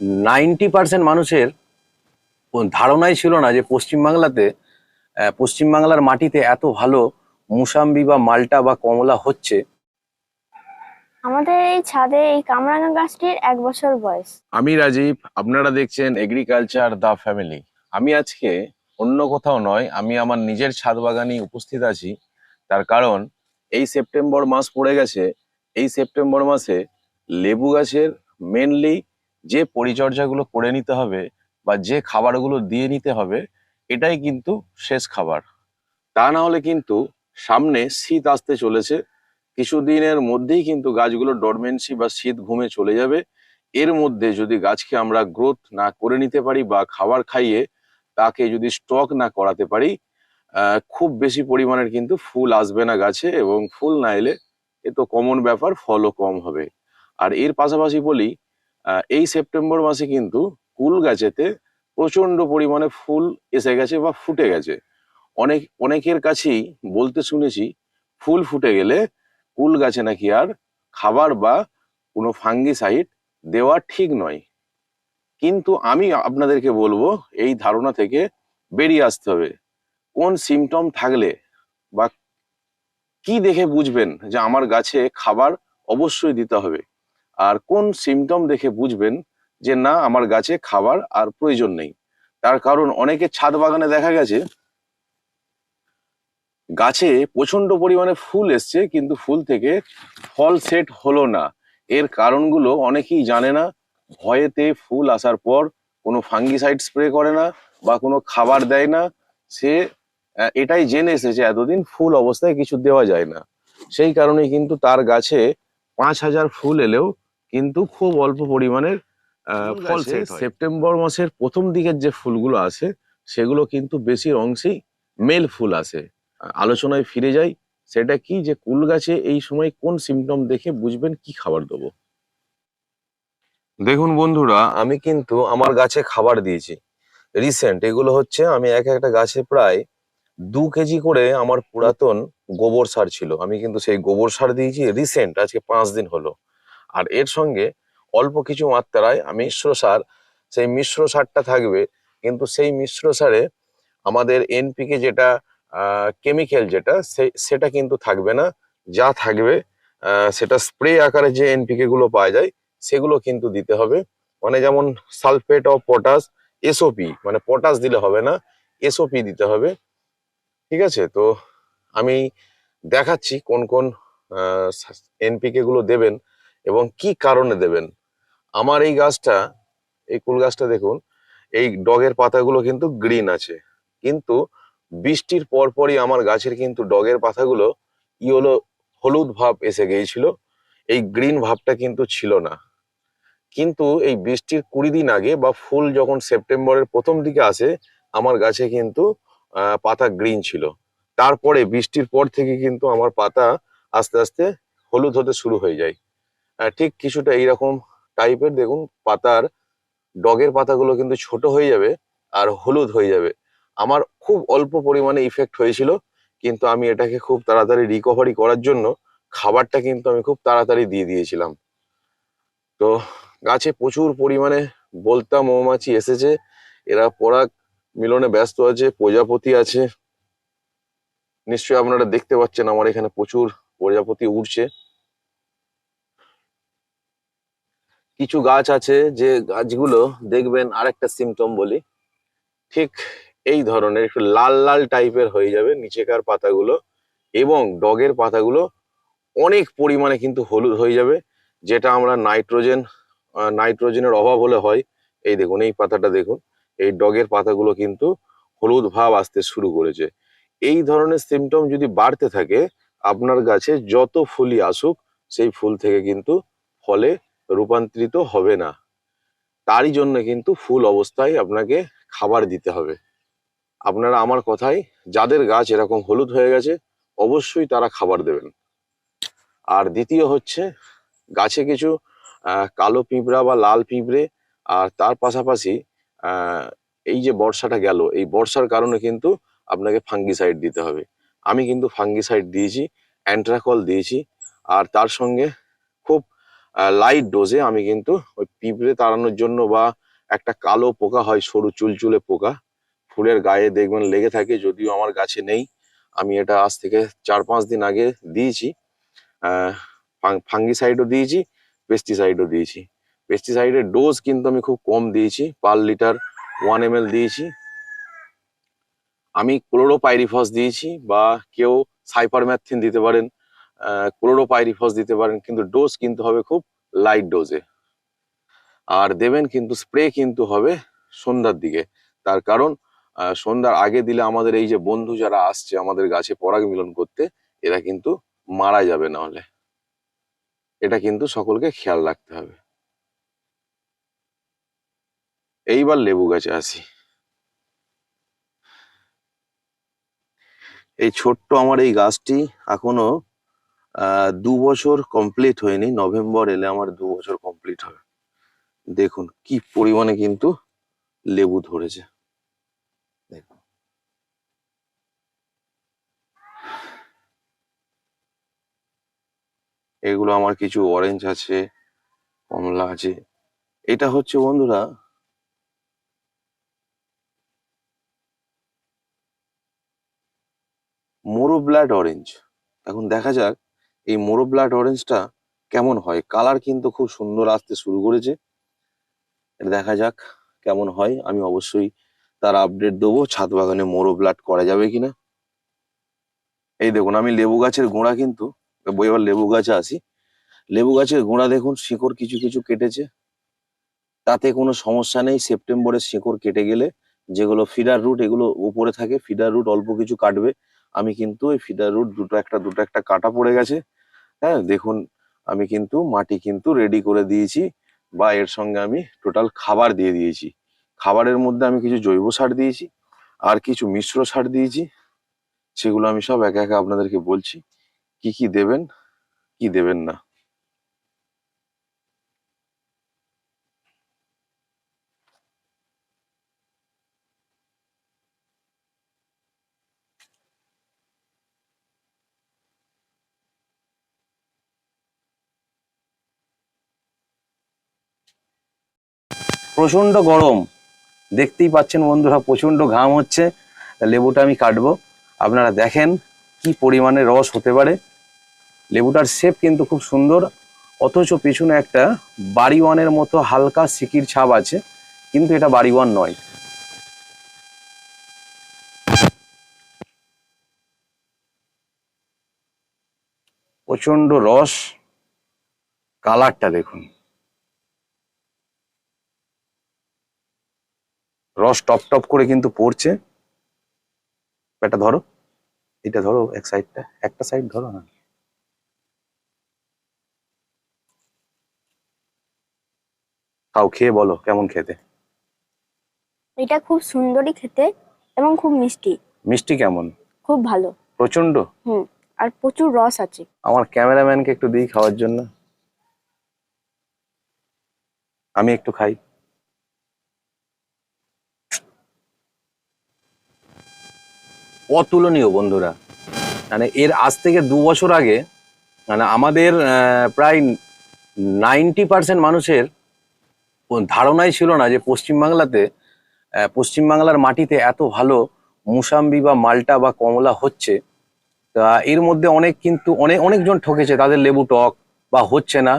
Ninety percent মানুষের ধারণাই ছিল না যে পশ্চিমবাংলাতে আহ, পশ্চিমবাংলার মাটিতে এত ভালো মুসাম্বি বা মাল্টা বা কমলা হচ্ছে। আমাদের এই ছাদে এই কামরাঙা গাছটির এক বছর বয়স। আমি রাজীব আপনারা দেখছেন এগ্রিকালচার দা ফ্যামিলি। আমি আজকে অন্য কোথাও নয় আমি আমার নিজের ছাদ বাগানে উপস্থিত আছি। তার কারণ এই সেপ্টেম্বর মাস পড়ে গেছে। এই সেপ্টেম্বর মাসে লেবু গাছের মেনলি যে পরিচর্যাগুলো করে নিতে হবে বা যে খাবারগুলো দিয়ে নিতে হবে, এটাই কিন্তু শেষ খাবার। তা না হলে কিন্তু সামনে শীত আসতে চলেছে। কিছুদিনের মধ্যেই কিন্তু গাছগুলো ডরমেন্সি বা শীত ঘুমে চলে যাবে। এর মধ্যে যদি গাছকে আমরা গ্রোথ না করে নিতে পারি বা খাবার খাইয়ে তাকে যদি স্টক না করাতে পারি খুব বেশি পরিমাণের কিন্তু ফুল আসবে না গাছে এবং ফুল না এলে এ তো কমন ব্যাপার, ফলও কম হবে। আর এর পাশাপাশি বলি এই সেপ্টেম্বর মাসে কিন্তু কুল গাছেতে প্রচণ্ড পরিমাণে ফুল এসে গেছে বা ফুটে গেছে। অনেক, অনেকের কাছেই বলতে শুনেছি ফুল ফুটে গেলে কুল গাছে নাকি আর খাবার বা কোনো ফাঙ্গিসাইড দেওয়া ঠিক নয়। কিন্তু আমি আপনাদেরকে বলব, এই ধারণা থেকে বেরিয়ে আসতে হবে। কোন সিমটম থাকলে বা কি দেখে বুঝবেন যে আমার গাছে খাবার অবশ্যই দিতে হবে? আর কোন সিমটম দেখে বুঝবেন যে না, আমার গাছে খাবার আর প্রয়োজন নেই। তার কারণ অনেকে ছাদ বাগানে দেখা গেছে, গাছে প্রচণ্ড পরিমাণে ফুল এসছে, কিন্তু ফুল থেকে ফল সেট হলো না। এর কারণগুলো অনেকেই জানে না। ভয়েতে ফুল আসার পর কোনো ফাঙ্গিসাইড স্প্রে করে না বা কোনো খাবার দেয় না। সে এটাই জেনে এসেছে, এতদিন ফুল অবস্থায় কিছু দেওয়া যায় না। সেই কারণে কিন্তু তার গাছে পাঁচ হাজার ফুল এলেও কিন্তু খুব অল্প পরিমাণের আহ, ফল সেট হয়। সেপ্টেম্বর মাসের প্রথম দিকের যে ফুলগুলো আসে সেগুলো কিন্তু বেশির অংশেই মেল ফুল আসে আলোচনায় ফিরে যাই সেটা কি যে কুল গাছে এই সময় কোন সিমটম দেখে বুঝবেন কি খাবার দেবো? দেখুন বন্ধুরা আমি কিন্তু আমার গাছে খাবার দিয়েছি। রিসেন্ট এগুলো হচ্ছে আমি এক একটা গাছে প্রায় দু কেজি করে আমার পুরাতন গোবর সার ছিল। আমি কিন্তু সেই গোবর সার দিয়েছি রিসেন্ট আজকে পাঁচ দিন হলো। আর এর সঙ্গে অল্প কিছু মাত্রায় মিশ্র সার, সেই মিশ্র সারটা থাকবে। কিন্তু সেই মিশ্র সারে আমাদের এনপিকে যেটা কেমিক্যাল যেটা সেটা কিন্তু থাকবে না। যা থাকবে সেটা স্প্রে আকারে যে এনপিকে গুলো পাওয়া যায়, সেগুলো কিন্তু দিতে হবে। মানে যেমন সালফেট অফ পটাশ, এসওপি মানে পটাশ দিলে হবে না, এসওপি দিতে হবে। ঠিক আছে? তো আমি দেখাচ্ছি কোন কোন এনপিকে গুলো দেবেন। এবং কি কারণে দেবেন? আমার এই গাছটা, এই কুল গাছটা দেখুন, এই ডগের পাতাগুলো কিন্তু গ্রিন আছে। কিন্তু বৃষ্টির পরপরই আমার গাছের কিন্তু ডগের পাতাগুলো ইয়েলো হলুদ ভাব এসে গিয়েছিল। এই গ্রিন ভাবটা কিন্তু ছিল না। কিন্তু এই বৃষ্টির কুড়ি দিন আগে বা ফুল যখন সেপ্টেম্বরের প্রথম দিকে আসে, আমার গাছে কিন্তু পাতা গ্রিন ছিল। তারপরে বৃষ্টির পর থেকে কিন্তু আমার পাতা আস্তে আস্তে হলুদ হতে শুরু হয়ে যায়। ঠিক কিছুটা এইরকম টাইপের দেখুন, পাতার ডগের পাতাগুলো কিন্তু ছোট হয়ে যাবে আর হলুদ হয়ে যাবে। আমার খুব অল্প পরিমাণে ইফেক্ট হয়েছিল, কিন্তু আমি এটাকে খুব তাড়াতাড়ি রিকভারি করার জন্য খাবারটা কিন্তু আমি খুব তাড়াতাড়ি দিয়ে দিয়েছিলাম। তো গাছে প্রচুর পরিমাণে বলতা মৌমাছি এসেছে, এরা পরাগ মিলনে ব্যস্ত আছে, প্রজাপতি আছে। নিশ্চয়ই আপনারা দেখতে পাচ্ছেন আমার এখানে প্রচুর প্রজাপতি উড়ছে। কিছু গাছ আছে যে গাছগুলো দেখবেন আরেকটা সিমটম বলি। ঠিক এই ধরনের একটু লাল লাল টাইপের হয়ে যাবে নিচেকার পাতাগুলো এবং ডগের পাতাগুলো অনেক পরিমাণে কিন্তু হলুদ হয়ে যাবে, যেটা আমরা নাইট্রোজেন নাইট্রোজেনের অভাব হলে হয়। এই দেখুন, এই পাতাটা দেখুন, এই ডগের পাতাগুলো কিন্তু হলুদ ভাব আসতে শুরু করেছে। এই ধরনের সিমটম যদি বাড়তে থাকে, আপনার গাছে যত ফুলই আসুক, সেই ফুল থেকে কিন্তু ফলে রূপান্তরিত হবে না। তারই জন্য কিন্তু ফুল অবস্থায় আপনাকে খাবার দিতে হবে। আপনারা আমার কথাই যাদের গাছ এরকম হলুদ হয়ে গেছে, অবশ্যই তারা খাবার দেবেন। আর দ্বিতীয় হচ্ছে, গাছে কিছু কালো পিঁপড়া বা লাল পিঁপড়ে, আর তার পাশাপাশি এই যে বর্ষাটা গেল, এই বর্ষার কারণে কিন্তু আপনাকে ফাঙ্গিসাইড দিতে হবে। আমি কিন্তু ফাঙ্গিসাইড দিয়েছি, অ্যান্ট্রাকল দিয়েছি, আর তার সঙ্গে খুব লাইট ডোজে আমি কিন্তু ওই পিঁপড়ে তাড়ানোর জন্য বা একটা কালো পোকা হয়, সরু চুলচুলে পোকা, ফুলের গায়ে দেখবেন লেগে থাকে, যদিও আমার গাছে নেই। আমি এটা আজ থেকে চার পাঁচ দিন আগে দিয়েছি। ফাঙ্গিসাইডও দিয়েছি পেস্টিসাইডও দিয়েছি। পেস্টিসাইডের ডোজ কিন্তু আমি খুব কম দিয়েছি, পার লিটার ওয়ান এম দিয়েছি। আমি ক্লোরোপাইরিফস দিয়েছি বা কেউ সাইপারম্যাথিন দিতে পারেন। ক্লোরোপাইরিফস দিতে পারেন, কিন্তু ডোজ কিন্তু হবে খুব লাইট ডোজে আর দেবেন কিন্তু স্প্রে কিন্তু হবে সন্ধ্যার দিকে। তার কারণ সন্ধ্যার আগে দিলে আমাদের এই যে বন্ধু যারা আসছে আমাদের গাছে পরাগ মিলন করতে, এরা কিন্তু মারা যাবে না হলে এটা কিন্তু সকলকে খেয়াল রাখতে হবে। এইবার লেবু গাছে আসি। এই ছোট্ট আমার এই গাছটি এখনও দু বছর কমপ্লিট হয়নি। নভেম্বর এলে আমার দু বছর কমপ্লিট হবে দেখুন, কি পরিমাণে কিন্তু লেবু ধরেছে। দেখুন। এগুলো আমার কিছু অরেঞ্জ আছে, কমলা আছে। এটা হচ্ছে বন্ধুরা, মোরো ব্লাড অরেঞ্জ এখন দেখা যাক এই মোরো ব্লাড অরেঞ্জটা কেমন হয়? কালার কিন্তু খুব সুন্দর আসতে শুরু করেছে। এটা দেখা যাক কেমন হয়। আমি অবশ্যই তার আপডেট দেবো, ছাদ বাগানে মোরো ব্লাড করা যাবে কিনা। এই দেখুন, আমি লেবু গাছের গোড়া কিন্তু, এবার লেবু গাছে আসি। লেবু গাছের গোড়া দেখুন, শিকড় কিছু কিছু কেটেছে। তাতে কোনো সমস্যা নেই সেপ্টেম্বরে শিকড় কেটে গেলে যেগুলো ফিডার রুট এগুলো উপরে থাকে ফিডার রুট অল্প কিছু কাটবে। আমি কিন্তু ওই ফিডার রুট দুটো একটা দুটো একটা কাটা পড়ে গেছে। হ্যাঁ দেখুন, আমি কিন্তু মাটি কিন্তু রেডি করে দিয়েছি বা এর সঙ্গে আমি টোটাল খাবার দিয়ে দিয়েছি। খাবারের মধ্যে আমি কিছু জৈব সার দিয়েছি আর কিছু মিশ্র সার দিয়েছি। সেগুলো আমি সব একে একে আপনাদেরকে বলছি, কি কি দেবেন কি দেবেন না। প্রচণ্ড গরম। দেখতেই পাচ্ছেন বন্ধুরা প্রচণ্ড ঘাম হচ্ছে। লেবুটা আমি কাটবো। আপনারা দেখেন কি পরিমাণে রস হতে পারে। লেবুটার শেপ কিন্তু খুব সুন্দর। অথচ পেছনে একটা বাড়ি ওয়ানের মতো হালকা সিকির ছাপ আছে, কিন্তু এটা বাড়ি ওয়ান নয়। প্রচণ্ড রস। কালারটা দেখুন। রস টপ টপ করে কিন্তু পড়ছে। এটা ধরো এটা ধরো এক সাইডটা একটা সাইড ধরো না। খাও খেয়ে বলো কেমন খেতে? এটা খুব সুন্দরই খেতে এবং খুব মিষ্টি। মিষ্টি কেমন? খুব ভালো। প্রচণ্ড হুম আর প্রচুর রস আছে। আমার ক্যামেরাম্যানকে একটু দিই খাওয়ার জন্য। আমি একটু খাই। অতুলনীয় বন্ধুরা। মানে এর আজ থেকে দু বছর আগে মানে আমাদের প্রায় নাইনটি পার্সেন্ট মানুষের ধারণাই ছিল না যে পশ্চিমবাংলাতে পশ্চিমবাংলার মাটিতে এত ভালো মুসাম্বি বা মালটা বা কমলা হচ্ছে। তা এর মধ্যে অনেক কিন্তু অনেক, অনেকজন ঠকেছে, তাদের লেবু টক বা হচ্ছে না।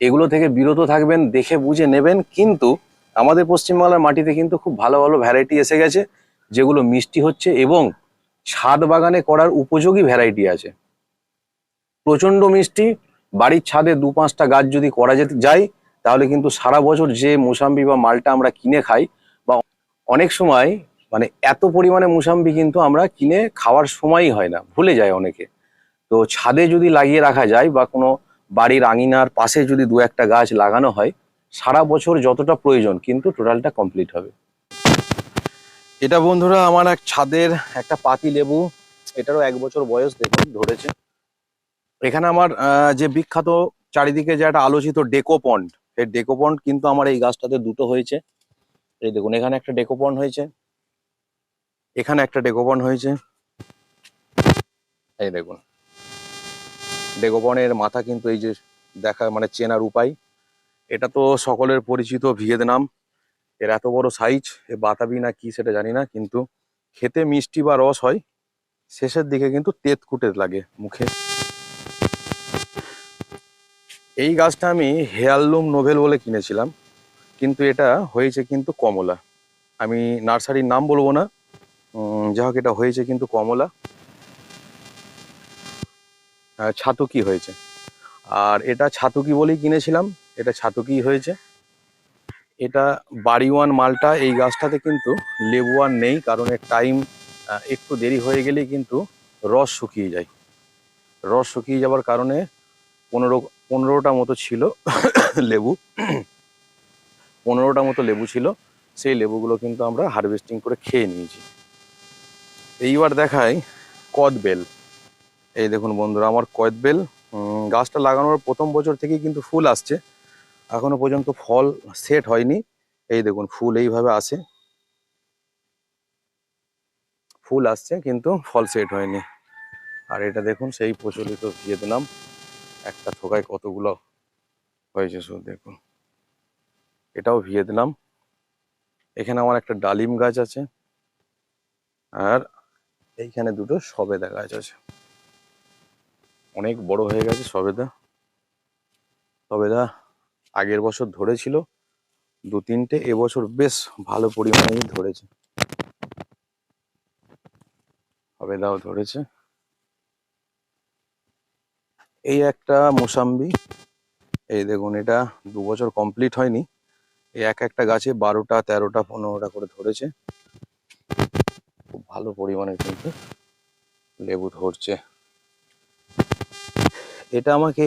এগুলো থেকে বিরত থাকবেন, দেখে বুঝে নেবেন, কিন্তু আমাদের পশ্চিমবাংলার মাটিতে কিন্তু খুব ভালো ভালো ভ্যারাইটি এসে গেছে, যেগুলো মিষ্টি হচ্ছে এবং ছাদ বাগানে করার উপযোগী ভ্যারাইটি আছে। প্রচণ্ড মিষ্টি, বাড়ির ছাদে দু পাঁচটা গাছ যদি করা যেতে যায়, তাহলে কিন্তু সারা বছর যে মুসাম্বি বা মালটা আমরা কিনে খাই বা অনেক সময় মানে এত পরিমাণে মুসাম্বি কিন্তু আমরা কিনে খাওয়ার সময়ই হয় না, ভুলে যায় অনেকে। তো ছাদে যদি লাগিয়ে রাখা যায় বা কোনো বাড়ির আঙিনার পাশে যদি দু একটা গাছ লাগানো হয়, সারা বছর যতটা প্রয়োজন কিন্তু টোটালটা কমপ্লিট হবে। এটা বন্ধুরা আমার এক ছাদের একটা পাতি লেবু, এটারও এক বছর বয়স দেখুন, ধরেছে। এখানে আমার যে বিখ্যাত চারিদিকে যে একটা আলোচিত ডেকোপন্ড এই ডেকোপন্ড কিন্তু আমার এই গাছটাতে দুটো হয়েছে। এই দেখুন, এখানে একটা ডেকোপন্ড হয়েছে, এখানে একটা ডেকোপন হয়েছে। এই দেখুন ডেকোপনের মাথা কিন্তু এই যে দেখা মানে চেনার উপায়। এটা তো সকলের পরিচিত ভিয়েতনাম। এর এত বড় সাইজ এ বাতাবি না কি সেটা জানি না, কিন্তু খেতে মিষ্টি বা রস হয়, শেষের দিকে কিন্তু তেত কুটে লাগে মুখে। এই গাছটা আমি হেয়ারলুম নোভেল বলে কিনেছিলাম, কিন্তু এটা হয়েছে কিন্তু কমলা। আমি নার্সারির নাম বলব না যাই হোক, এটা হয়েছে কিন্তু কমলা। ছাতুকি হয়েছে? আর এটা ছাতুকি বলেই কিনেছিলাম, এটা ছাতুকি হয়েছে? এটা বাড়িওয়ান মালটা, এই গাছটাতে কিন্তু লেবুয়ান নেই, কারণ এর টাইম একটু দেরি হয়ে গেলেই কিন্তু রস শুকিয়ে যায়। রস শুকিয়ে যাওয়ার কারণে পনেরো, পনেরোটা মতো ছিল লেবু, পনেরোটা মতো লেবু ছিল, সেই লেবুগুলো কিন্তু আমরা হারভেস্টিং করে খেয়ে নিয়েছি। এইবার দেখাই কদবেল। এই দেখুন বন্ধুরা, আমার কদবেল গাছটা লাগানোর প্রথম বছর থেকেই কিন্তু ফুল আসছে। এখনও পর্যন্ত ফল সেট হয়নি। এই দেখুন, ফুল এইভাবে আসে ফুল আসছে, কিন্তু ফল সেট হয়নি। আর এটা দেখুন, সেই প্রচলিত ভিয়েতনাম। একটা থোকায় কতগুলো হয়েছে শুধু দেখুন। এটাও ভিয়েতনাম। এখানে আমার একটা ডালিম গাছ আছে। আর এইখানে দুটো সবেদা গাছ আছে। অনেক বড় হয়ে গেছে সবেদা। সবেদা আগের বছর ধরেছিল দু তিনটে এবছর বেশ ভালো পরিমাণেই ধরেছে। সবেদাও ধরেছে। এই একটা মোসাম্বি, এই দেখুন এটা দু বছর কমপ্লিট হয়নি। এই এক একটা গাছে বারোটা, তেরোটা, পনেরোটা করে ধরেছে। খুব ভালো পরিমাণে কিন্তু লেবু ধরছে। এটা আমাকে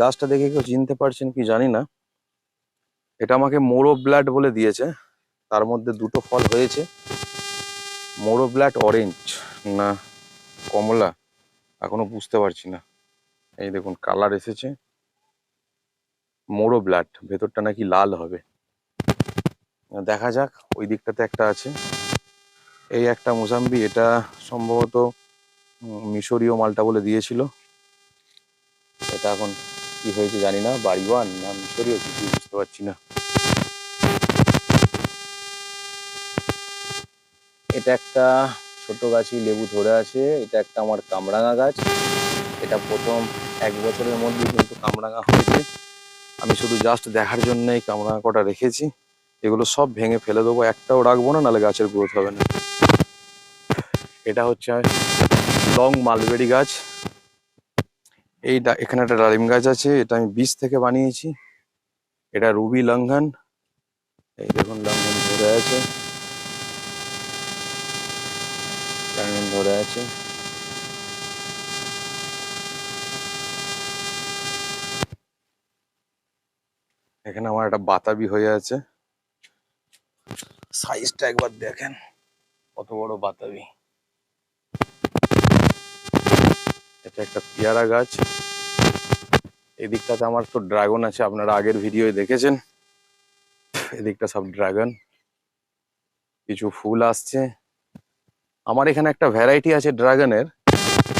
গাছটা দেখে কেউ চিনতে পারছেন কি জানি না। এটা আমাকে মোরো ব্লাড বলে দিয়েছে। তার মধ্যে দুটো ফল হয়েছে। মোরো ব্লাড অরেঞ্জ না, কমলা, এখনও বুঝতে পারছি না। এই দেখুন কালার এসেছে। মোরো ব্লাড ভেতরটা নাকি লাল হবে। দেখা যাক, ওই দিকটাতে একটা আছে। এই একটা মোসাম্বি, এটা সম্ভবত মিশরীয় মালটা বলে দিয়েছিল। এটা এখন কি হয়েছে জানি না বাড়িওয়ান না মিশরীয় কিছু বুঝতে পারছি না। এটা একটা ছোট গাছই লেবু ধরে আছে, এটা একটা আমার কামরাঙা গাছ। এটা প্রথম এক বছরের মধ্যে কিন্তু কামরাঙা হয়েছে। আমি শুধু জাস্ট দেখার জন্য এই কামরাঙা কটা রেখেছি। এগুলো সব ভেঙে ফেলে দেবো, একটাও রাখব না, নাহলে গাছের গ্রোথ হবে না। এটা হচ্ছে লং মালবেরি গাছ। এই এখানে একটা ডালিম গাছ আছে, এটা আমি বীজ থেকে বানিয়েছি। এটা রুবি লঙ্ঘন। এই দেখুন, লঙ্ঘন ধরে আছে। ধরে আছে। এখানে আমার একটা বাতাবি হয়ে আছে। সাইজটা একবার দেখেন, কত বড় বাতাবি। এটা একটা পেয়ারা গাছ। এদিকটাতে আমার তো ড্রাগন আছে, আপনারা আগের ভিডিওয়ে দেখেছেন। এদিকটা সব ড্রাগন। কিছু ফুল আসছে। আমার এখানে একটা ভ্যারাইটি আছে ড্রাগনের।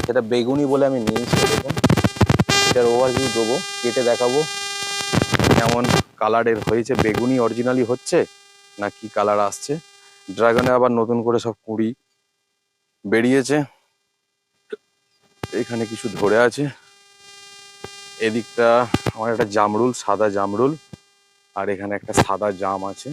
সেটা বেগুনি বলে আমি নিয়েছি দেখুন এটার ওভারভিউ দেবো, কেটে দেখাবো। কেমন কালারের হয়েছে, বেগুনি অরিজিনালি হচ্ছে, না কি কালার আসছে। ড্রাগনে আবার নতুন করে সব কুড়ি বেরিয়েছে। এখানে কিছু ধরে আছে। এদিকটা আমার একটা জামরুল, সাদা জামরুল, আর এখানে একটা সাদা জাম আছে।